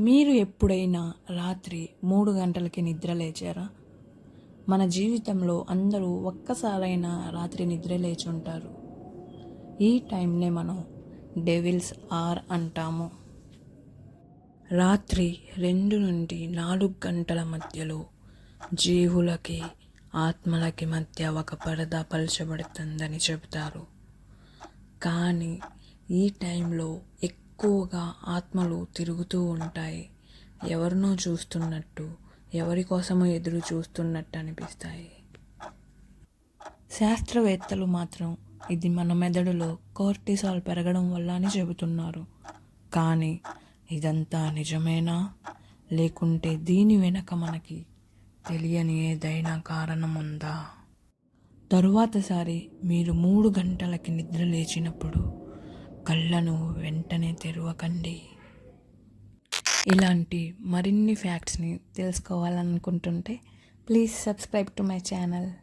మీరు ఎప్పుడైనా రాత్రి మూడు గంటలకి నిద్ర లేచారా? మన జీవితంలో అందరూ ఒక్కసారైనా రాత్రి నిద్ర లేచి ఉంటారు ఈ టైంనే మనం డెవిల్స్ ఆర్ అంటాము. రాత్రి రెండు నుండి నాలుగు గంటల మధ్యలో జీవులకి ఆత్మలకి మధ్య ఒక పరద పలచబడుతుందని చెబుతారు. కానీ ఈ టైంలో ఎక్కువగా ఆత్మలు తిరుగుతూ ఉంటాయి. ఎవరినో చూస్తున్నట్టు ఎవరి కోసమో ఎదురు చూస్తున్నట్టు అనిపిస్తాయి. శాస్త్రవేత్తలు మాత్రం ఇది మన మెదడులో కోర్టిసాల్ పెరగడం వల్ల అని చెబుతున్నారు. కానీ ఇదంతా నిజమేనా? లేకుంటే దీని వెనక మనకి తెలియని ఏదైనా కారణం ఉందా తరువాతసారి మీరు మూడు గంటలకి నిద్ర లేచినప్పుడు కళ్ళను వెంటనే తెరవకండి. ఇలాంటి మరిన్ని ఫ్యాక్ట్స్ని తెలుసుకోవాలనుకుంటుంటే please subscribe to my channel.